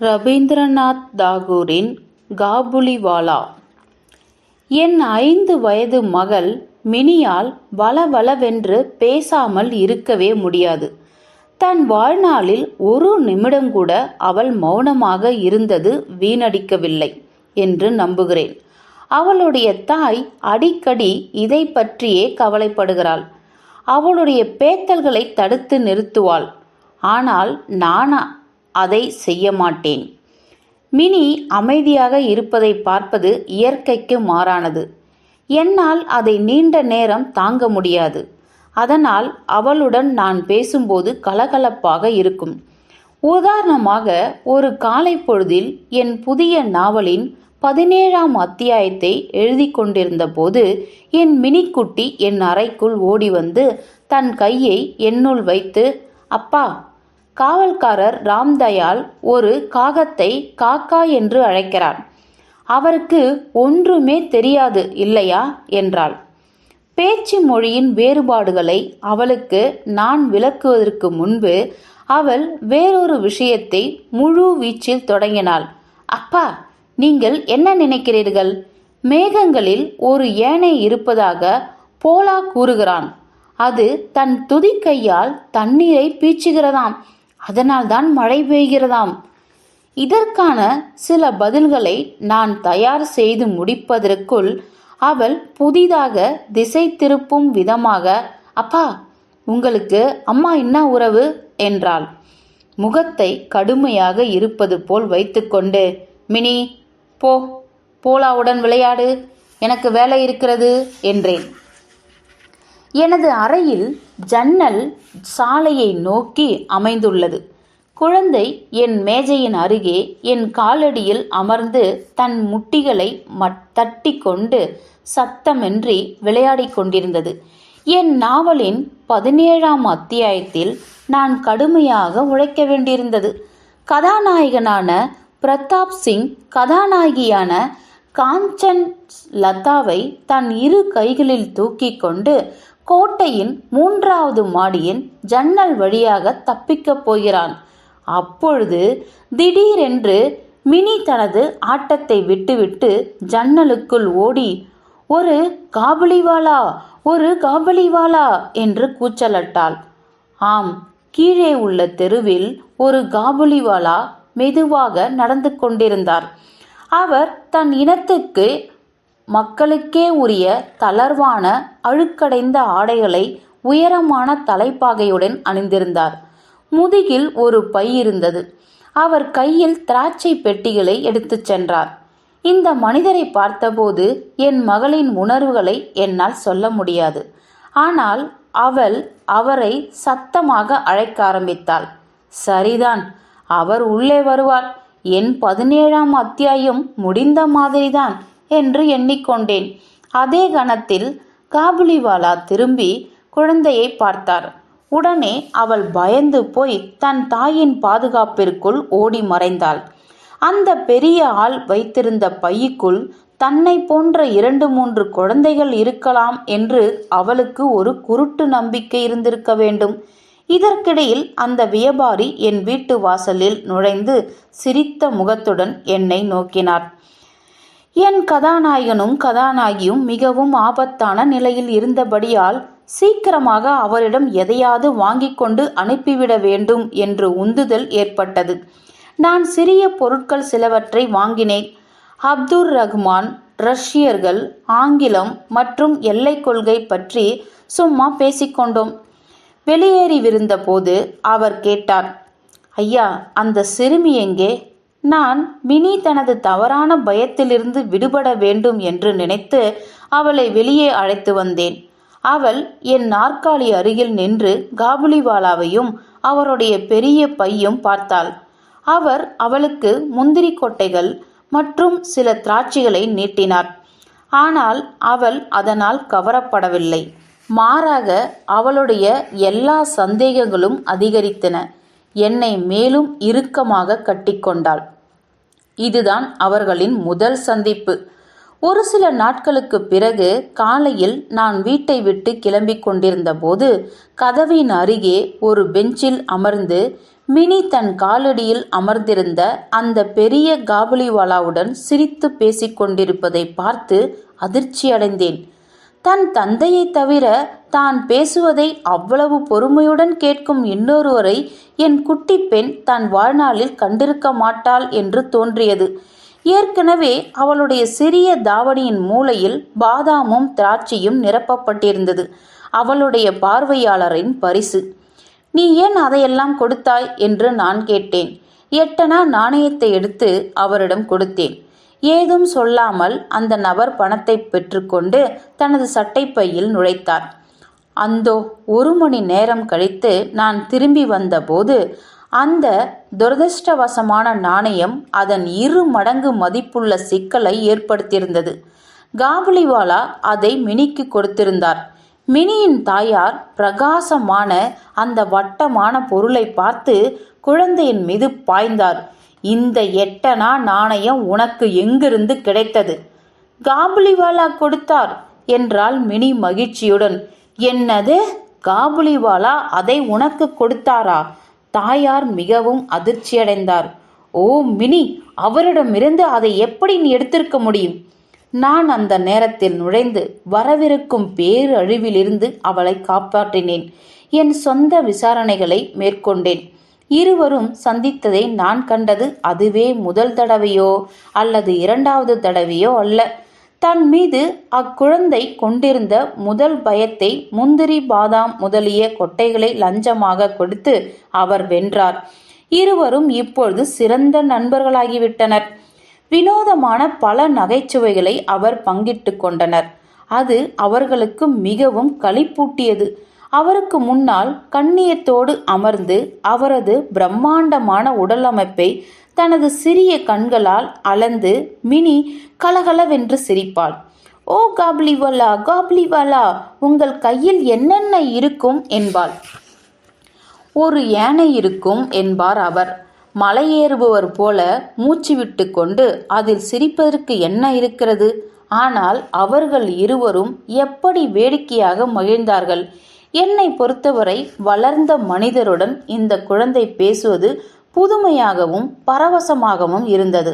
ரபீந்திரநாத் தாகூரின் காபுலிவாலா என் ஐந்து வயது மகள் மினியால் வளவளவென்று பேசாமல் இருக்கவே முடியாது. தன் வாழ்நாளில் ஒரு நிமிடம் கூட அவள் மௌனமாக இருந்தது வீணடிக்கவில்லை என்று நம்புகிறேன். அவளுடைய தாய் அடிக்கடி இதை பற்றியே கவலைப்படுகிறாள். அவளுடைய பேத்தல்களை தடுத்து நிறுத்துவாள். ஆனால் நானா அதை செய்ய மாட்டேன். மினி அமைதியாக இருப்பதை பார்ப்பது இயற்கைக்கு மாறானது. என்னால் அதை நீண்ட நேரம் தாங்க முடியாது. அதனால் அவளுடன் நான் பேசும்போது கலகலப்பாக இருக்கும். உதாரணமாக ஒரு காலை பொழுதில் என் புதிய நாவலின் பதினேழாம் அத்தியாயத்தை எழுதி கொண்டிருந்த போது என் மினிக்குட்டி என் அறைக்குள் ஓடி வந்து தன் கையை என்னுள் வைத்து அப்பா காவல்காரர் ராம்தயால் ஒரு காகத்தை காக்கா என்று அழைக்கிறார். அவருக்கு ஒன்றுமே தெரியாது இல்லையா? என்றாள். பேச்சு மொழியின் வேறுபாடுகளை அவளுக்கு நான் விளக்குவதற்கு முன்பு அவள் வேறொரு விஷயத்தை முழு வீச்சில் தொடங்கினாள். அப்பா நீங்கள் என்ன நினைக்கிறீர்கள்? மேகங்களில் ஒரு யானை இருப்பதாக போலா கூறுகிறான். அது தன் துதிக்கையால் தண்ணீரை பீச்சுகிறதாம் அதனால்தான் மழை பெய்கிறதாம். இதற்கான சில பதில்களை நான் தயார் செய்து முடிப்பதற்குள் அவள் புதிதாக திசை திருப்பும் விதமாக அப்பா உங்களுக்கு அம்மா என்ன உறவு? என்றாள். முகத்தை கடுமையாக இருப்பது போல் வைத்துக்கொண்டு மினி போ போலாவுடன் விளையாடு. எனக்கு வேலை இருக்கிறது என்றேன். எனது அறையில் ஜன்னல் சாலையை நோக்கி அமைந்துள்ளது. குழந்தை என் மேஜையின் அருகே என் காலடியில் அமர்ந்து தன் முட்டிகளை மட் தட்டி கொண்டு சத்தமின்றி விளையாடிக் கொண்டிருந்தது. என் நாவலின் பதினேழாம் அத்தியாயத்தில் நான் கடுமையாக உழைக்க வேண்டியிருந்தது. கதாநாயகனான பிரதாப் சிங் கதாநாயகியான காஞ்சன் லதாவை தன் இரு கைகளில் தூக்கி கொண்டு கோட்டையின் மூன்றாவது மாடியின் ஜன்னல் வழியாக தப்பிக்கப் போகிறான். அப்பொழுது திடீரென்று மினி தனது ஆட்டத்தை விட்டுவிட்டு ஜன்னலுக்குள் ஓடி ஒரு காபலிவாலா ஒரு காபலிவாலா என்று கூச்சலட்டாள். ஆம் கீழே உள்ள தெருவில் ஒரு காபுலிவாலா மெதுவாக நடந்து கொண்டிருந்தார். அவர் தன் இனத்துக்கு மக்களுக்கே உரிய தளர்வான அழுக்கடைந்த ஆடைகளை உயரமான தலைப்பாகையுடன் அணிந்திருந்தார். முதுகில் ஒரு பை இருந்தது. அவர் கையில் திராட்சை பெட்டிகளை எடுத்துச் சென்றார். இந்த மனிதரை பார்த்தபோது என் மகளின் உணர்வுகளை என்னால் சொல்ல முடியாது. ஆனால் அவள் அவரை சத்தமாக அழைக்க ஆரம்பித்தாள். சரிதான் அவர் உள்ளே வருவார். என் பதினேழாம் அத்தியாயம் முடிந்த மாதிரிதான். என்று எண்ணிக்கொண்டேன். அதே கணத்தில் காபுலிவாலா திரும்பி குழந்தையை பார்த்தார். உடனே அவள் பயந்து போய் தன் தாயின் பாதுகாப்பிற்குள் ஓடி மறைந்தாள். அந்த பெரிய ஆள் வைத்திருந்த பையுக்குள் தன்னை போன்ற இரண்டு மூன்று குழந்தைகள் இருக்கலாம் என்று அவளுக்கு ஒரு குருட்டு நம்பிக்கை இருந்திருக்க வேண்டும். இதற்கிடையில் அந்த வியாபாரி என் வீட்டு வாசலில் நுழைந்து சிரித்த முகத்துடன் என்னை நோக்கினார். என் கதாநாயகனும் கதாநாயகியும் மிகவும் ஆபத்தான நிலையில் இருந்தபடியால் சீக்கிரமாக அவரிடம் எதையாவது வாங்கிக் கொண்டு அனுப்பிவிட வேண்டும் என்று உந்துதல் ஏற்பட்டது. நான் சிறிய பொருட்கள் சிலவற்றை வாங்கினேன். அப்துர் ரஹ்மான் ரஷ்யர்கள் ஆங்கிலம் மற்றும் எல்லை கொள்கை பற்றி சும்மா பேசிக்கொண்டோம் வெளியேறிவிருந்தபோது அவர் கேட்டார் ஐயா அந்த சிறுமி எங்கே? நான் மினி தனது தவறான பயத்திலிருந்து விடுபட வேண்டும் என்று நினைத்து அவளை வெளியே அழைத்து வந்தேன். அவள் என் நாற்காலி அருகில் நின்று காபுலிவாலாவையும் அவருடைய பெரிய பையும் பார்த்தாள். அவர் அவளுக்கு முந்திரி கொட்டைகள் மற்றும் சில திராட்சைகளை நீட்டினார். ஆனால் அவள் அதனால் கவரப்படவில்லை. மாறாக அவளுடைய எல்லா சந்தேகங்களும் அதிகரித்தன. என்னை மேலும் இறுக்கமாக கட்டிக்கொண்டாள். இதுதான் அவர்களின் முதல் சந்திப்பு. ஒரு சில நாட்களுக்கு பிறகு காலையில் நான் வீட்டை விட்டு கிளம்பிக் கொண்டிருந்த போது கதவின் அருகே ஒரு பெஞ்சில் அமர்ந்து மினி தன் காலடியில் அமர்ந்திருந்த அந்த பெரிய காபுலிவாலாவுடன் சிரித்து பேசிக் கொண்டிருப்பதை பார்த்து அதிர்ச்சியடைந்தேன். தன் தந்தையை தவிர தான் பேசுவதை அவ்வளவு பொறுமையுடன் கேட்கும் இன்னொருவரை என் குட்டி பெண் தன் வாழ்நாளில் கண்டிருக்க மாட்டாள் என்று தோன்றியது. ஏற்கனவே அவளுடைய சிறிய தாவணியின் மூலையில் பாதாமும் திராட்சையும் நிரப்பப்பட்டிருந்தது. அவளுடைய பார்வையாளரின் பரிசு. நீ ஏன் அதையெல்லாம் கொடுத்தாய்? என்று நான் கேட்டேன். எட்டனா நாணயத்தை எடுத்து அவரிடம் கொடுத்தேன். ஏதும் சொல்லாமல் அந்த நபர் பணத்தை பெற்றுக்கொண்டு தனது சட்டைப்பையில் நுழைத்தார். அந்தோ ஒரு மணி நேரம் கழித்து நான் திரும்பி வந்தபோது அந்த துரதிர்ஷ்டவசமான நாணயம் அதன் இரு மடங்கு மதிப்புள்ள சிக்கலை ஏற்படுத்தியிருந்தது. காபுலிவாலா அதை மினிக்கு கொடுத்திருந்தார். மினியின் தாயார் பிரகாசமான அந்த வட்டமான பொருளை பார்த்து குழந்தையின் மீது பாய்ந்தார். இந்த எட்டனா நாணயம் உனக்கு எங்கிருந்து கிடைத்தது? காபுலிவாலா கொடுத்தார் என்றாள் மினி மகிழ்ச்சியுடன். என்னது? காபுலிவாலா அதை உனக்கு கொடுத்தாரா? தாயார் மிகவும் அதிர்ச்சியடைந்தார். ஓ மினி அவரிடமிருந்து அதை எப்படி நீ எடுத்திருக்க முடியும்? நான் அந்த நேரத்தில் நுழைந்து வரவிருக்கும் பேரழிவிலிருந்து அவளை காப்பாற்றினேன். என் சொந்த விசாரணைகளை மேற்கொண்டேன். இருவரும் சந்தித்ததை நான் கண்டது அதுவே முதல் தடவையோ அல்லது இரண்டாவது தடவையோ அல்ல. தன் மீது அக்குழந்தை கொண்டிருந்த முதல் பயத்தை முந்திரி பாதாம் முதலிய கொட்டைகளை லஞ்சமாக கொடுத்து அவர் வென்றார். இருவரும் இப்பொழுது சிறந்த நண்பர்களாகிவிட்டனர். வினோதமான பல நகைச்சுவைகளை அவர் பங்கிட்டு கொண்டனர். அது அவர்களுக்கு மிகவும் களிப்பூட்டியது. அவருக்கு முன்னால் கண்ணியத்தோடு அமர்ந்து அவரது பிரம்மாண்டமான உடலமைப்பை தனது சிறிய கண்களால் அளந்து மினி கலகலவென்று சிரிப்பாள். ஓ காப்லிவாலா காப்லிவாலா உங்கள் கையில் என்னென்ன இருக்கும்? என்பாள். ஒரு யானை இருக்கும் என்பார் அவர். மலையேறுபவர் போல மூச்சு விட்டு கொண்டு அதில் சிரிப்பதற்கு என்ன இருக்கிறது? ஆனால் அவர்கள் இருவரும் எப்படி வேடிக்கையாக மகிழ்ந்தார்கள்? என்னை பொறுத்தவரை வளர்ந்த மனிதருடன் இந்த குழந்தை பேசுவது புதுமையாகவும் பரவசமாகவும் இருந்தது.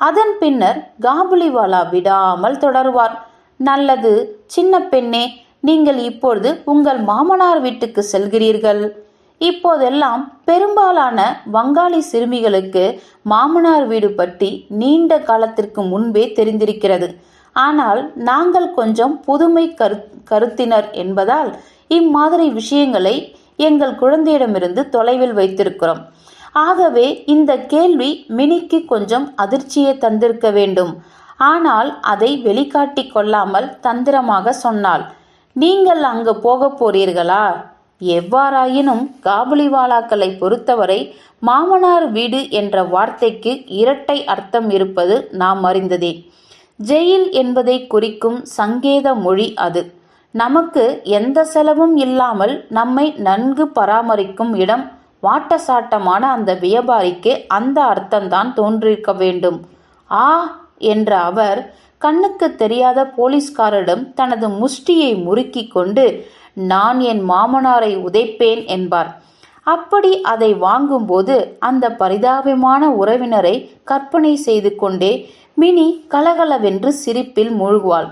அதன் பின்னர் காபுலிவாலா விடாமல் தொடருவார். நல்லது சின்ன பெண்ணே நீங்கள் இப்பொழுது உங்கள் மாமனார் வீட்டுக்கு செல்கிறீர்கள். இப்போதெல்லாம் பெரும்பாலான வங்காளி சிறுமிகளுக்கு மாமனார் வீடு பற்றி நீண்ட காலத்திற்கு முன்பே தெரிந்திருக்கிறது. ஆனால் நாங்கள் கொஞ்சம் புதுமை கரு கருத்தினர் என்பதால் இம்மாதிரி விஷயங்களை எங்கள் குழந்தையிடமிருந்து தொலைவில் வைத்திருக்கிறோம். ஆகவே இந்த கேள்வி மினிக்கு கொஞ்சம் அதிர்ச்சியை தந்திருக்க வேண்டும். ஆனால் அதை வெளிக்காட்டி கொள்ளாமல் தந்திரமாக சொன்னாள். நீங்கள் அங்கு போகப் போறீர்களா? எவ்வாறாயினும் காபுலிவாலாக்களை பொறுத்தவரை மாமனார் வீடு என்ற வார்த்தைக்கு இரட்டை அர்த்தம் இருப்பது நாம் அறிந்ததே. ஜெயில் என்பதை குறிக்கும் சங்கேத மொழி அது. நமக்கு எந்த செலவும் இல்லாமல் நம்மை நன்கு பராமரிக்கும் இடம் வாட்டசாட்டமான அந்த வியாபாரிக்கு அந்த அர்த்தம்தான் தோன்றிருக்க வேண்டும். ஆ என்ற அவர் கண்ணுக்கு தெரியாத போலீஸ்காரரிடம் தனது முஷ்டியை முறுக்கிக் கொண்டு நான் என் மாமனாரை உதைப்பேன் என்பார். அப்படி அதை வாங்கும்போது அந்த பரிதாபமான உறவினரை கற்பனை செய்து கொண்டே மினி கலகலவென்று சிரிப்பில் மூழ்குவாள்.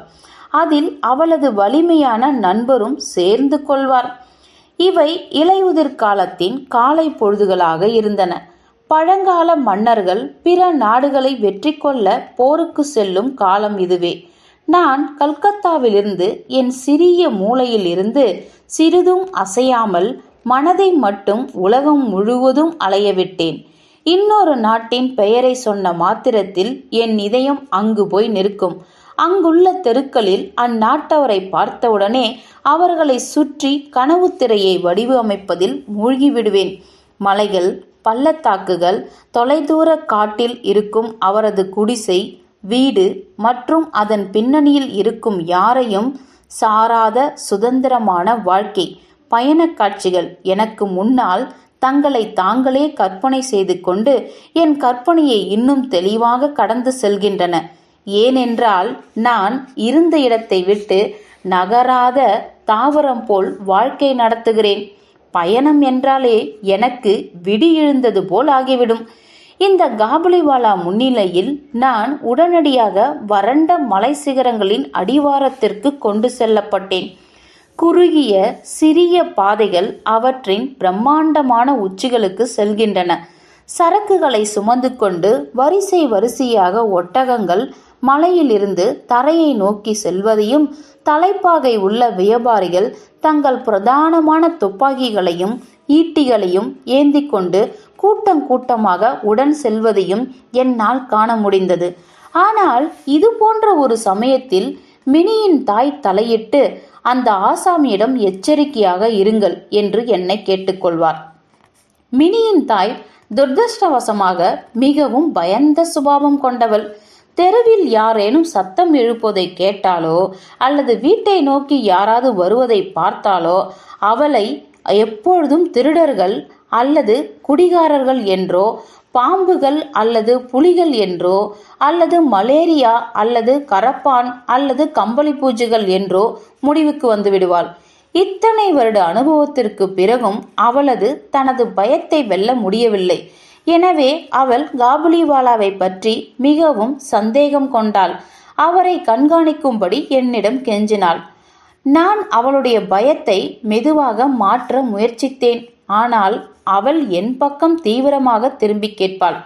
அதில் அவளது வலிமையான நண்பரும் சேர்ந்து கொள்வார். இவை இலையுதிர் காலத்தின் காலை பொழுதுகளாக இருந்தன. பழங்கால மன்னர்கள் பிற நாடுகளை வெற்றி கொள்ள போருக்கு செல்லும் காலம் இதுவே. நான் கல்கத்தாவிலிருந்து என் சிறிய மூலையில் இருந்து சிறிதும் அசையாமல் மனதை மட்டும் உலகம் முழுவதும் அலையவிட்டேன். இன்னொரு நாட்டின் பெயரை சொன்ன மாத்திரத்தில் என் இதயம் அங்கு போய் நிற்கும். அங்குள்ள தெருக்களில் அந்நாட்டவரை பார்த்தவுடனே அவர்களை சுற்றி கனவு திரையை வடிவமைப்பதில் மூழ்கிவிடுவேன். மலைகள் பள்ளத்தாக்குகள் தொலைதூர காட்டில் இருக்கும் அவரது குடிசை வீடு மற்றும் அதன் பின்னணியில் இருக்கும் யாரையும் சாராத சுதந்திரமான வாழ்க்கை பயணக் காட்சிகள் எனக்கு முன்னால் தங்களை தாங்களே கற்பனை செய்து கொண்டு என் கற்பனையை இன்னும் தெளிவாக கடந்து செல்கின்றன. ஏனென்றால் நான் இருந்த இடத்தை விட்டு நகராத தாவரம் போல் வாழ்க்கை நடத்துகிறேன். பயணம் என்றாலே எனக்கு விடி எழுந்தது போல் ஆகிவிடும். இந்த காபுலிவாலா முன்னிலையில் நான் உடனடியாக வறண்ட மலை சிகரங்களின் அடிவாரத்திற்கு கொண்டு செல்லப்பட்டேன். குறுகிய சிறிய பாதைகள் அவற்றின் பிரம்மாண்டமான உச்சிகளுக்கு செல்கின்றன. சரக்குகளை சுமந்து கொண்டு வரிசை வரிசையாக ஒட்டகங்கள் மலையிலிருந்து தரையை நோக்கி செல்வதையும் தலைப்பாகை உள்ள வியாபாரிகள் தங்கள் பிரதானமான துப்பாக்கிகளையும் ஈட்டிகளையும் ஏந்தி கொண்டு கூட்டம் கூட்டமாக உடன் செல்வதையும் என்னால் காண முடிந்தது. ஆனால் இது போன்ற ஒரு சமயத்தில் மினியின் தாய் தலையிட்டு அந்த ஆசாமியிடம் எச்சரிக்கையாக இருங்கள் என்று என்னை கேட்டுக்கொள்வார். மினியின் தாய் துர்தஷ்டவசமாக மிகவும் பயந்த சுபாவம் கொண்டவள். தெருவில் யாரேனும் சத்தம் எழுப்பதை கேட்டாலோ அல்லது வீட்டை நோக்கி யாராவது வருவதை பார்த்தாலோ அவளை எப்பொழுதும் திருடர்கள் அல்லது குடிகாரர்கள் என்றோ பாம்புகள் அல்லது புலிகள் என்றோ அல்லது மலேரியா அல்லது கரப்பான் அல்லது கம்பளி பூஜைகள் என்றோ முடிவுக்கு வந்து விடுவாள். இத்தனை வருட அனுபவத்திற்கு பிறகும் அவளது தனது பயத்தை வெல்ல முடியவில்லை. எனவே அவள் காபுலிவாலாவை பற்றி மிகவும் சந்தேகம் கொண்டாள். அவரை கண்காணிக்கும்படி என்னிடம் கெஞ்சினாள். நான் அவளுடைய பயத்தை மெதுவாக மாற்ற முயற்சித்தேன். ஆனால் அவள் என் பக்கம் தீவிரமாக திரும்பி கேட்பாள்.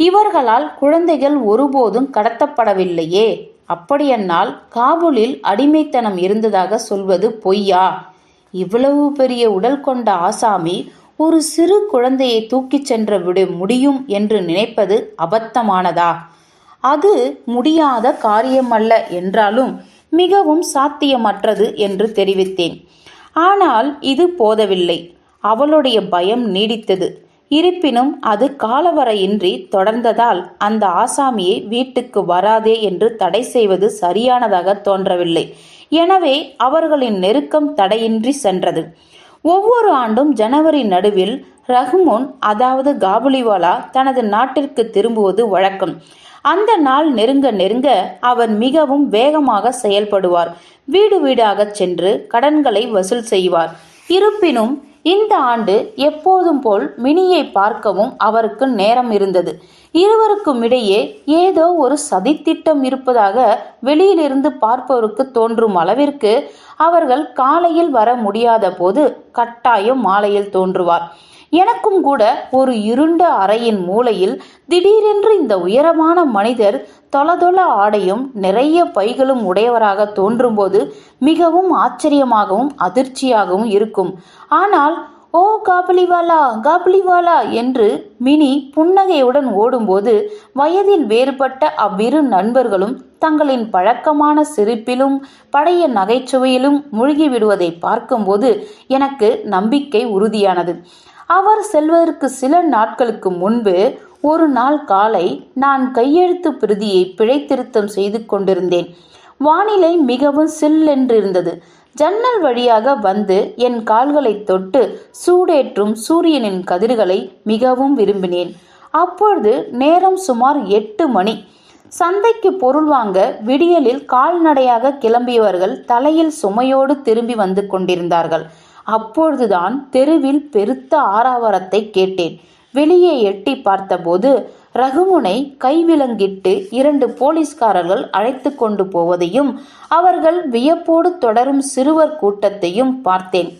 இவர்களால் குழந்தைகள் ஒருபோதும் கடத்தப்படவில்லையே. அப்படியென்னால் காபூலில் அடிமைத்தனம் இருந்ததாக சொல்வது பொய்யா? இவ்வளவு பெரிய உடல் கொண்ட ஆசாமி ஒரு சிறு குழந்தையை தூக்கிச் சென்று விட முடியும் என்று நினைப்பது அபத்தமானதா? அது முடியாத காரியமல்ல என்றாலும் மிகவும் சாத்தியமற்றது என்று தெரிவித்தேன். ஆனால் இது போதவில்லை. அவளுடைய பயம் நீடித்தது. இருப்பினும் அது காலவரையின்றி தொடர்ந்ததால் அந்த ஆசாமியை வீட்டுக்கு வராதே என்று தடை செய்வது சரியானதாக தோன்றவில்லை. எனவே அவர்களின் நெருக்கம் தடையின்றி சென்றது. ஒவ்வொரு ஆண்டும் ஜனவரி நடுவில் ரஹ்மோன் அதாவது காபுலிவாலா தனது நாட்டிற்கு திரும்புவது வழக்கம். அந்த நாள் நெருங்க நெருங்க அவர் மிகவும் வேகமாக செயல்படுவார். வீடு வீடாகச் சென்று கடன்களை வசூல் செய்வார். இருப்பினும் இந்த ஆண்டு எப்போதும் போல் மினியை பார்க்கவும் அவருக்கு நேரம் இருந்தது. இருவருக்கும் இடையே ஏதோ ஒரு சதித்திட்டம் இருப்பதாக வெளியிலிருந்து பார்ப்பவருக்கு தோன்றும் அளவிற்கு அவர்கள் காலையில் வர முடியாத போது கட்டாயம் மாலையில் தோன்றுவார். எனக்கும் கூட ஒரு இருண்ட அறையின் மூலையில் திடீரென்று இந்த உயரமான மனிதர் தொலதொல ஆடையும் நிறைய பைகளும் உடையவராக தோன்றும்போது மிகவும் ஆச்சரியமாகவும் அதிர்ச்சியாகவும் இருக்கும். ஆனால் ஓ காபலிவாலா காபலிவாலா என்று மினி புன்னகையுடன் ஓடும்போது வயதில் வேறுபட்ட அவ்விரு நண்பர்களும் தங்களின் பழக்கமான சிரிப்பிலும் பழைய நகைச்சுவையிலும் மூழ்கிவிடுவதை பார்க்கும்போது எனக்கு நம்பிக்கை உறுதியானது. அவர் செல்வதற்கு சில நாட்களுக்கு முன்பு ஒரு நாள் காலை நான் கையெழுத்து பிரதியை பிழை திருத்தம் செய்து கொண்டிருந்தேன். வானிலை மிகவும் சில்லென்றிருந்தது. ஜன்னல் வழியாக வந்து என் கால்களை தொட்டு சூடேற்றும் சூரியனின் கதிர்களை மிகவும் விரும்பினேன். அப்பொழுது நேரம் சுமார் எட்டு மணி. சந்தைக்கு பொருள் வாங்க விடியலில் கால்நடையாக கிளம்பியவர்கள் தலையில் சுமையோடு திரும்பி வந்து கொண்டிருந்தார்கள். அப்பொழுதுதான் தெருவில் பெருத்த ஆரவாரத்தை கேட்டேன். வெளியே எட்டி பார்த்தபோது ரகுமுனை கைவிலங்கிட்டு இரண்டு போலீஸ்காரர்கள் அழைத்து கொண்டு போவதையும் அவர்கள் வியப்போடு தொடரும் சிறுவர் கூட்டத்தையும் பார்த்தேன்.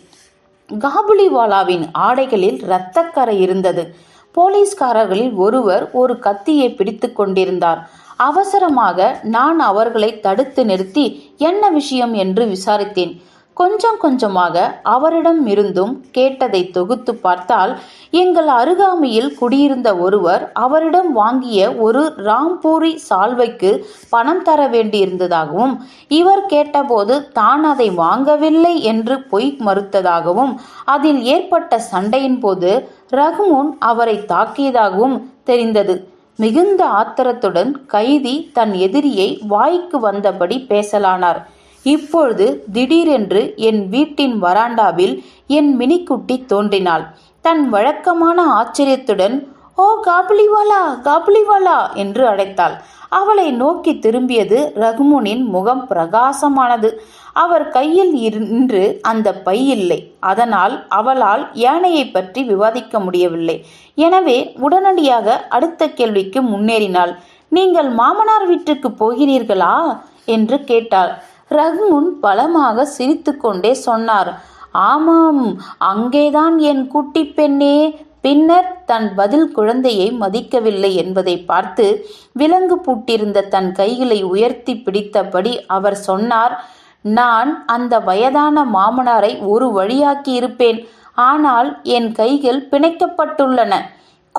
காபுலிவாலாவின் ஆடைகளில் இரத்தக்கரை இருந்தது. போலீஸ்காரர்களில் ஒருவர் ஒரு கத்தியை பிடித்து கொண்டிருந்தார். அவசரமாக நான் அவர்களை தடுத்து நிறுத்தி என்ன விஷயம் என்று விசாரித்தேன். கொஞ்சம் கொஞ்சமாக அவரிடம் இருந்தும் கேட்டதை தொகுத்து பார்த்தால் எங்கள் அருகாமையில் குடியிருந்த ஒருவர் அவரிடம் வாங்கிய ஒரு ராம்பூரி சால்வைக்கு பணம் தர வேண்டியிருந்ததாகவும் இவர் கேட்டபோது தான் அதை வாங்கவில்லை என்று பொய் மறுத்ததாகவும் அதில் ஏற்பட்ட சண்டையின் போது ரகுமுன் அவரை தாக்கியதாகவும் தெரிந்தது. மிகுந்த ஆத்திரத்துடன் கைதி தன் எதிரியை வாய்க்கு வந்தபடி பேசலானார். இப்பொழுது திடீரென்று என் வீட்டின் வராண்டாவில் என் மினிக்குட்டி தோன்றினாள். தன் வழக்கமான ஆச்சரியத்துடன் ஓ காபுலிவாலா காபுலிவாலா என்று அழைத்தாள். அவளை நோக்கி திரும்பியது ரகுமுனின் முகம் பிரகாசமானது. அவர் கையில் இன்று அந்த பை இல்லை. அதனால் அவளால் யானையை பற்றி விவாதிக்க முடியவில்லை. எனவே உடனடியாக அடுத்த கேள்விக்கு முன்னேறினாள். நீங்கள் மாமனார் வீட்டுக்கு போகிறீர்களா? என்று கேட்டாள். ரகுமுன் பலமாக சிரித்துக்கொண்டே சொன்னார். ஆமாம் அங்கேதான் என் குட்டி பெண்ணே. பின்னர் தன் பதில் குழந்தையை மதிக்கவில்லை என்பதை பார்த்து விலங்கு பூட்டிருந்த தன் கைகளை உயர்த்தி பிடித்தபடி அவர் சொன்னார் நான் அந்த வயதான மாமனாரை ஒரு வழியாக்கி இருப்பேன் ஆனால் என் கைகள் பிணைக்கப்பட்டுள்ளன.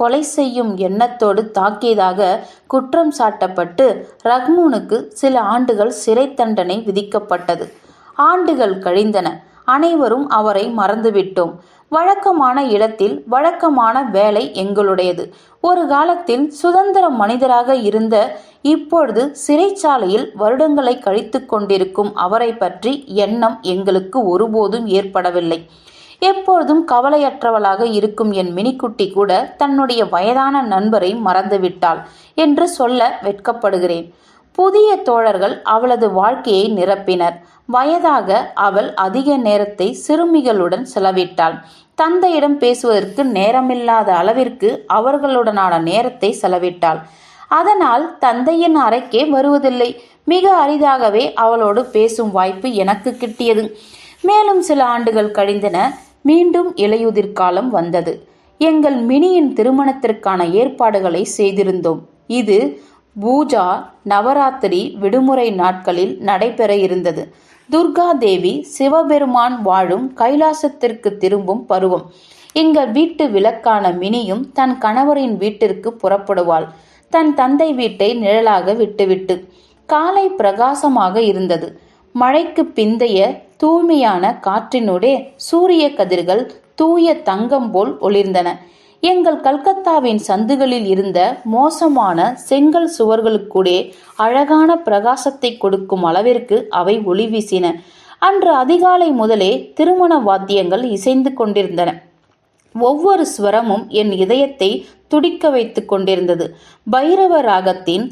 கொலை செய்யும் எண்ணத்தோடு தாக்கியதாக குற்றம் சாட்டப்பட்டு ரஹ்மூனுக்கு சில ஆண்டுகள் சிறை தண்டனை விதிக்கப்பட்டது. ஆண்டுகள் கழிந்தன. அனைவரும் அவரை மறந்துவிட்டோம். வழக்கமான இடத்தில் வழக்கமான வேலை எங்களுடையது. ஒரு காலத்தில் சுதந்திர மனிதராக இருந்த இப்பொழுது சிறைச்சாலையில் வருடங்களை கழித்து கொண்டிருக்கும் அவரை பற்றி எண்ணம் எங்களுக்கு ஒருபோதும் ஏற்படவில்லை. எப்பொழுதும் கவலையற்றவளாக இருக்கும் என் மினிக்குட்டி கூட தன்னுடைய வயதான நண்பரை மறந்துவிட்டாள் என்று சொல்ல வெட்கப்படுகிறேன். புதிய தோழர்கள் அவளது வாழ்க்கையை நிரப்பினர். வயதாக அவள் அதிக நேரத்தை சிறுமிகளுடன் செலவிட்டாள். தந்தையிடம் பேசுவதற்கு நேரமில்லாத அளவிற்கு அவர்களுடனான நேரத்தை செலவிட்டாள். அதனால் தந்தையின் அறைக்கே வருவதில்லை. மிக அரிதாகவே அவளோடு பேசும் வாய்ப்பு எனக்கு கிட்டியது. மேலும் சில ஆண்டுகள் கழிந்தன. மீண்டும் இலையுதிர் காலம் வந்தது. எங்கள் மினியின் திருமணத்திற்கான ஏற்பாடுகளை செய்திருந்தோம். இது பூஜா நவராத்திரி விடுமுறை நாட்களில் நடைபெற இருந்தது. துர்கா தேவி சிவபெருமான் வாழும் கைலாசத்திற்கு திரும்பும் பருவம். எங்கள் வீட்டு விளக்கான மினியும் தன் கணவரின் வீட்டிற்கு புறப்படுவாள். தன் தந்தை வீட்டை நிழலாக விட்டுவிட்டு. காலை பிரகாசமாக இருந்தது. மழைக்கு பிந்தைய தூய்மையான காற்றினூடே சூரிய கதிர்கள் தூய தங்கம் போல் ஒளிர்ந்தன. எங்கள் கல்கத்தாவின் சந்துகளில் இருந்த மோசமான செங்கல் சுவர்களுக்கூடே அழகான பிரகாசத்தை கொடுக்கும் அளவிற்கு அவை ஒளி வீசின. அன்று அதிகாலை முதலே திருமண வாத்தியங்கள் இசைந்து கொண்டிருந்தன. ஒவ்வொரு ஸ்வரமும் என் இதயத்தை துடிக்க வைத்து கொண்டிருந்தது. பைரவ ராகத்தின்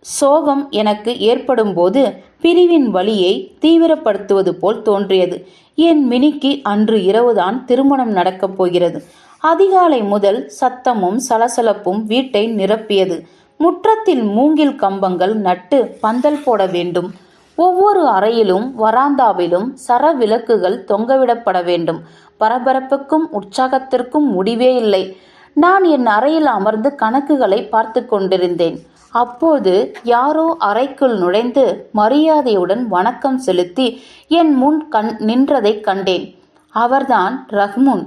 சோகம் எனக்கு ஏற்படும்போது பிரிவின் வழியை தீவிரப்படுத்துவது போல் தோன்றியது. என் மினிக்கு அன்று இரவுதான் திருமணம் நடக்கப் போகிறது. அதிகாலை முதல் சத்தமும் சலசலப்பும் வீட்டை நிரப்பியது. முற்றத்தில் மூங்கில் கம்பங்கள் நட்டு பந்தல் போட வேண்டும். ஒவ்வொரு அறையிலும் வராந்தாவிலும் சர விளக்குகள் தொங்கவிடப்பட வேண்டும். பரபரப்புக்கும் உற்சாகத்திற்கும் முடிவே இல்லை. நான் என் அறையில் அமர்ந்து கணக்குகளை பார்த்து கொண்டிருந்தேன். அப்போது யாரோ அறைக்குள் நுழைந்து மரியாதையுடன் வணக்கம் செலுத்தி என் முன் கண் நின்றதைக் கண்டேன். அவர்தான் ரஹ்முன்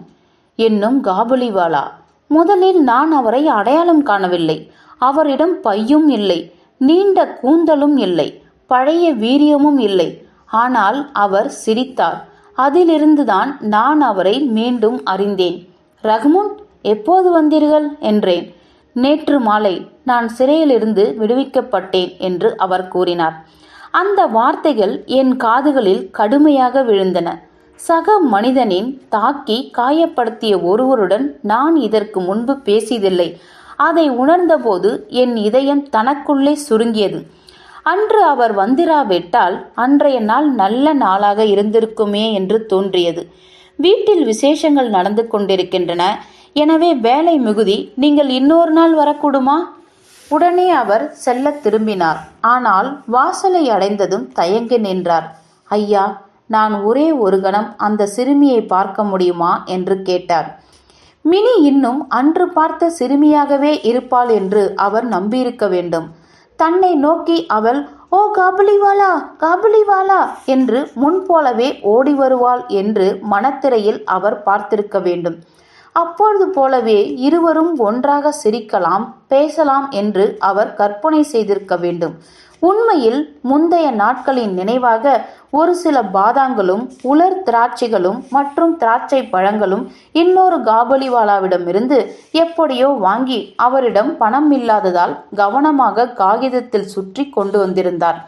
என்னும் காபுலிவாலா. முதலில் நான் அவரை அடையாளம் காணவில்லை. அவரிடம் பையும் இல்லை. நீண்ட கூந்தலும் இல்லை. பழைய வீரியமும் இல்லை. ஆனால் அவர் சிரித்தார். அதிலிருந்துதான் நான் அவரை மீண்டும் அறிந்தேன். ரஹ்முன் எப்போது வந்தீர்கள்? என்றேன். நேற்று மாலை நான் சிறையிலிருந்து விடுவிக்கப்பட்டேன் என்று அவர் கூறினார். அந்த வார்த்தைகள் என் காதுகளில் கடுமையாக விழுந்தன. சக மனிதனின் தாக்கி காயப்படுத்திய ஒருவருடன் நான் இதற்கு முன்பு பேசியதில்லை. அதை உணர்ந்தபோது என் இதயம் தனக்குள்ளே சுருங்கியது. அன்று அவர் வந்திராவிட்டால் அன்றைய நாள் நல்ல நாளாக இருந்திருக்குமே என்று தோன்றியது. வீட்டில் விசேஷங்கள் நடந்து கொண்டிருக்கின்றன. எனவே வேலை மிகுதி நீங்கள் இன்னொரு நாள் வரக்கூடுமா? உடனே அவர் செல்ல திரும்பினார். ஆனால் வாசலை அடைந்ததும் தயங்கி நின்றார். ஐயா நான் ஒரே ஒரு கணம் அந்த சிறுமியை பார்க்க முடியுமா? என்று கேட்டார். மினி இன்னும் அன்று பார்த்த சிறுமியாகவே இருப்பாள் என்று அவர் நம்பியிருக்க வேண்டும். தன்னை நோக்கி அவள் ஓ காபுலிவாலா காபுலிவாலா என்று முன்போலவே ஓடி வருவாள் என்று மனத்திரையில் அவர் பார்த்திருக்க வேண்டும். அப்பொழுது போலவே இருவரும் ஒன்றாக சிரிக்கலாம் பேசலாம் என்று அவர் கற்பனை செய்திருக்க வேண்டும். உண்மையில் முந்தைய நாட்களின் நினைவாக ஒரு சில பாதாங்களும் உலர் திராட்சைகளும் மற்றும் திராட்சை பழங்களும் இன்னொரு காபலிவாலாவிடமிருந்து எப்படியோ வாங்கி அவரிடம் பணம் இல்லாததால் கவனமாக காகிதத்தில் சுற்றி கொண்டு வந்திருந்தார்.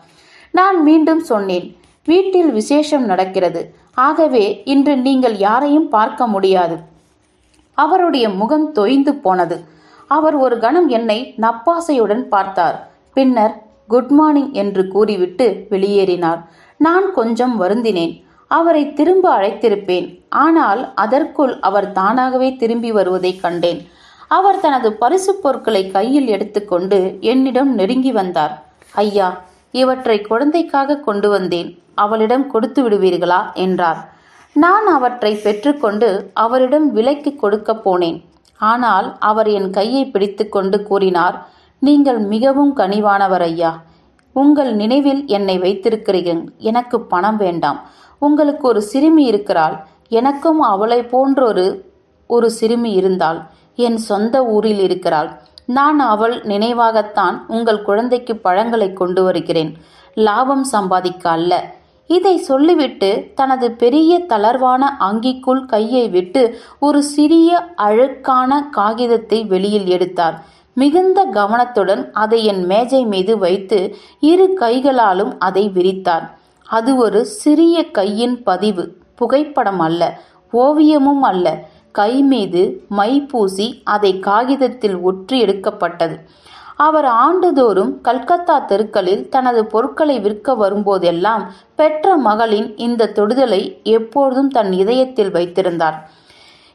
நான் மீண்டும் சொன்னேன் வீட்டில் விசேஷம் நடக்கிறது. ஆகவே இன்று நீங்கள் யாரையும் பார்க்க முடியாது. அவருடைய முகம் தொய்ந்து போனது. அவர் ஒரு கணம் என்னை நப்பாசையுடன் பார்த்தார். பின்னர் குட் மார்னிங் என்று கூறிவிட்டு வெளியேறினார். நான் கொஞ்சம் வருந்தினேன். அவரை திரும்ப அழைத்திருப்பேன். ஆனால் அதற்குள் அவர் தானாகவே திரும்பி வருவதைக் கண்டேன். அவர் தனது பரிசுப் பொருட்களை கையில் எடுத்துக்கொண்டு என்னிடம் நெருங்கி வந்தார். ஐயா இவற்றை குழந்தைக்காக கொண்டு வந்தேன். அவளிடம் கொடுத்து விடுவீர்களா? என்றார். நான் அவற்றை பெற்றுக்கொண்டு அவரிடம் விலைக்கு கொடுக்கப் போனேன். ஆனால் அவர் என் கையை பிடித்துக்கொண்டு கூறினார் நீங்கள் மிகவும் கனிவானவர் ஐயா. உங்கள் நினைவில் என்னை வைத்திருக்கிறீர்கள். எனக்கு பணம் வேண்டாம். உங்களுக்கு ஒரு சிறுமி இருக்கிறாள். எனக்கும் அவளை போன்றொரு ஒரு சிறுமி இருந்தாள். என் சொந்த ஊரில் இருக்கிறாள். நான் அவள் நினைவாகத்தான் உங்கள் குழந்தைக்கு பழங்களை கொண்டு வருகிறேன். லாபம் சம்பாதிக்க அல்ல. இதை சொல்லிவிட்டு தனது பெரிய தளர்வான அங்கிக்குள் கையை விட்டு ஒரு சிறிய அழுக்கான காகிதத்தை வெளியில் எடுத்தார். மிகுந்த கவனத்துடன் அதை என் மேஜை மீது வைத்து இரு கைகளாலும் அதை விரித்தார். அது ஒரு சிறிய கையின் பதிவு. புகைப்படம் அல்ல ஓவியமும் அல்ல. கை மீது மை பூசி அதை காகிதத்தில் ஒற்றி எடுக்கப்பட்டது. அவர் ஆண்டுதோறும் கல்கத்தா தெருக்களில் தனது பொருட்களை விற்க வரும்போதெல்லாம் பெற்ற மகளின் இந்த தொடுதலை எப்பொழுதும் தன் இதயத்தில் வைத்திருந்தார்.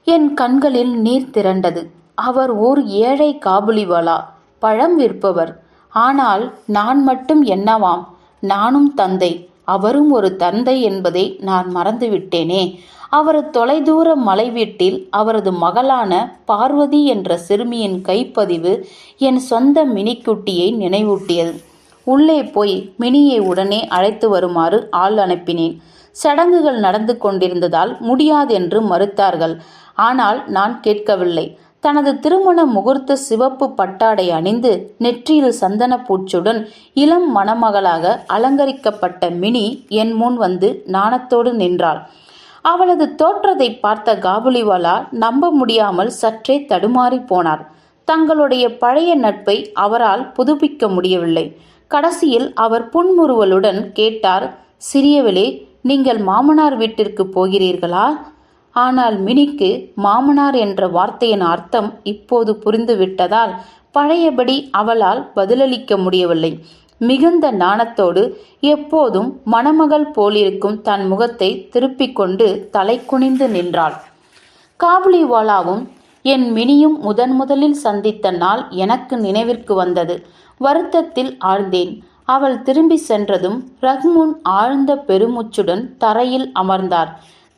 என் கண்களில் நீர் திரண்டது. அவர் ஓர் ஏழை காபுலிவாலா பழம் விற்பவர். ஆனால் நான் மட்டும் என்னவாம்? நானும் தந்தை. அவரும் ஒரு தந்தை என்பதை நான் மறந்துவிட்டேனே. அவரது தொலைதூர மலை வீட்டில் அவரது மகளான பார்வதி என்ற சிறுமியின் கைப்பதிவு என் சொந்த மினிக்குட்டியை நினைவூட்டியது. உள்ளே போய் மினியை உடனே அழைத்து வருமாறு ஆள் அனுப்பினேன். சடங்குகள் நடந்து கொண்டிருந்ததால் முடியாதென்று மறுத்தார்கள். ஆனால் நான் கேட்கவில்லை. தனது திருமண முகூர்த்த சிவப்பு பட்டாடை அணிந்து நெற்றியில் சந்தன பூச்சுடன் இளம் மணமகளாக அலங்கரிக்கப்பட்ட மினி என் முன் வந்து நாணத்தோடு நின்றாள். அவளது தோற்றத்தை பார்த்த காபுலிவாலா நம்ப முடியாமல் சற்றே தடுமாறி போனார். தங்களுடைய பழைய நட்பை அவரால் புதுப்பிக்க முடியவில்லை. கடைசியில் அவர் புன்முறுவலுடன் கேட்டார் சிறியவளே நீங்கள் மாமனார் வீட்டிற்கு போகிறீர்களா? ஆனால் மினிக்கு மாமனார் என்ற வார்த்தையின் அர்த்தம் இப்போது புரிந்துவிட்டதால் பழையபடி அவளால் பதிலளிக்க முடியவில்லை. மிகுந்த நாணத்தோடு எப்போதும் மணமகள் போலிருக்கும் தன் முகத்தை திருப்பிக் கொண்டு தலை குனிந்து நின்றாள். காபுலிவாலாவும் என் மினியும் முதன் முதலில் சந்தித்த நாள் எனக்கு நினைவிற்கு வந்தது. வருத்தத்தில் ஆழ்ந்தேன். அவள் திரும்பி சென்றதும் ரஹ்முன் ஆழ்ந்த பெருமூச்சுடன் தரையில் அமர்ந்தார்.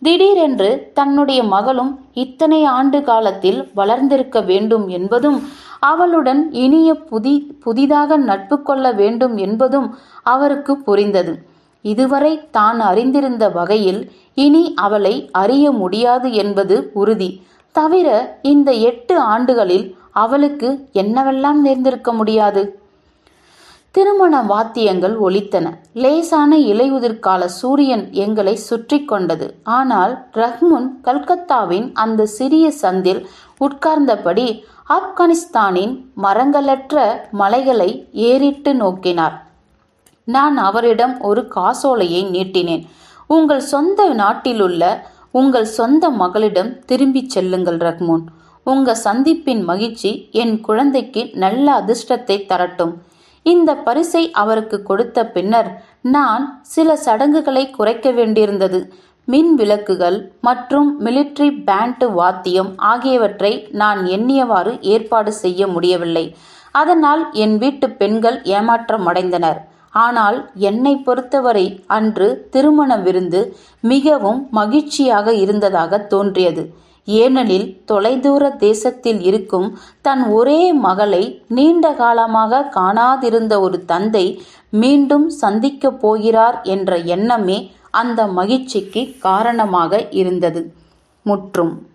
திடீரென்று தன்னுடைய மகளும் இத்தனை ஆண்டு காலத்தில் வளர்ந்திருக்க வேண்டும் என்பதும் அவளுடன் இனிய புதி புதிதாக நட்பு கொள்ள வேண்டும் என்பதும் அவருக்கு புரிந்தது. இதுவரை தான் அறிந்திருந்த வகையில் இனி அவளை அறிய முடியாது என்பது உறுதி. தவிர இந்த எட்டு ஆண்டுகளில் அவளுக்கு என்னவெல்லாம் நேர்ந்திருக்க முடியாது? திருமண வாத்தியங்கள் ஒலித்தன. லேசான இலையுதிர்கால சூரியன் எங்களை சுற்றி கொண்டது. ஆனால் ரஹ்முன் கல்கத்தாவின் அந்த சிறிய சந்தில் உட்கார்ந்தபடி ஆப்கானிஸ்தானின் மரங்களற்ற மலைகளை ஏறிட்டு நோக்கினார். நான் அவரிடம் ஒரு காசோலையை நீட்டினேன். உங்கள் சொந்த நாட்டிலுள்ள உங்கள் சொந்த மகளிடம் திரும்பிச் செல்லுங்கள் ரஹ்மோன். உங்க சந்திப்பின் மகிழ்ச்சி என் குழந்தைக்கு நல்ல அதிர்ஷ்டத்தை தரட்டும். இந்த பரிசை அவருக்கு கொடுத்த பின்னர் நான் சில சடங்குகளை குறைக்க வேண்டியிருந்தது. மின் விளக்குகள் மற்றும் மிலிட்ரி பேண்ட் வாத்தியம் ஆகியவற்றை நான் எண்ணியவாறு ஏற்பாடு செய்ய முடியவில்லை. அதனால் என் வீட்டு பெண்கள் ஏமாற்றமடைந்தனர். ஆனால் என்னை பொறுத்தவரை அன்று திருமண விருந்து மிகவும் மகிழ்ச்சியாக இருந்ததாக தோன்றியது. ஏனெனில் தொலைதூர தேசத்தில் இருக்கும் தன் ஒரே மகளை நீண்ட காலமாக காணாதிருந்த ஒரு தந்தை மீண்டும் சந்திக்கப் போகிறார் என்ற எண்ணமே அந்த மகிழ்ச்சிக்கு காரணமாக இருந்தது. முற்றும்